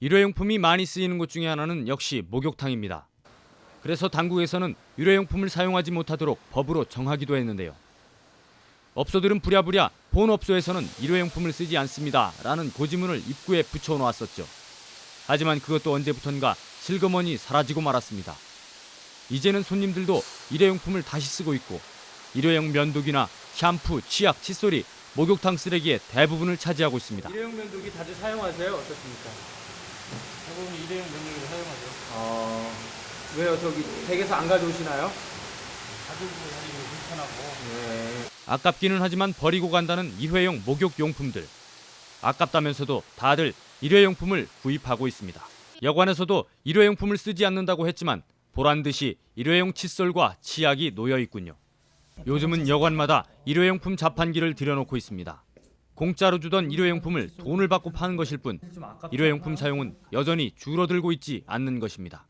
일회용품이 많이 쓰이는 곳 중에 하나는 역시 목욕탕입니다. 그래서 당국에서는 일회용품을 사용하지 못하도록 법으로 정하기도 했는데요. 업소들은 부랴부랴 본 업소에서는 일회용품을 쓰지 않습니다라는 고지문을 입구에 붙여 놓았었죠. 하지만 그것도 언제부턴가 슬그머니 사라지고 말았습니다. 이제는 손님들도 일회용품을 다시 쓰고 있고 일회용 면도기나 샴푸, 치약, 칫솔이 목욕탕 쓰레기의 대부분을 차지하고 있습니다. 일회용 면도기 자주 사용하세요? 어떻습니까? 대부분 일회용 면도기를 사용하죠. 어, 왜요? 저기 댁에서 안 가져오시나요? 가지고 다니기 불편하고 네. 아깝기는 하지만 버리고 간다는 일회용 목욕 용품들. 아깝다면서도 다들 일회용품을 구입하고 있습니다. 여관에서도 일회용품을 쓰지 않는다고 했지만 보란 듯이 일회용 칫솔과 치약이 놓여 있군요. 요즘은 여관마다 일회용품 자판기를 들여놓고 있습니다. 공짜로 주던 일회용품을 돈을 받고 파는 것일 뿐 일회용품 사용은 여전히 줄어들고 있지 않는 것입니다.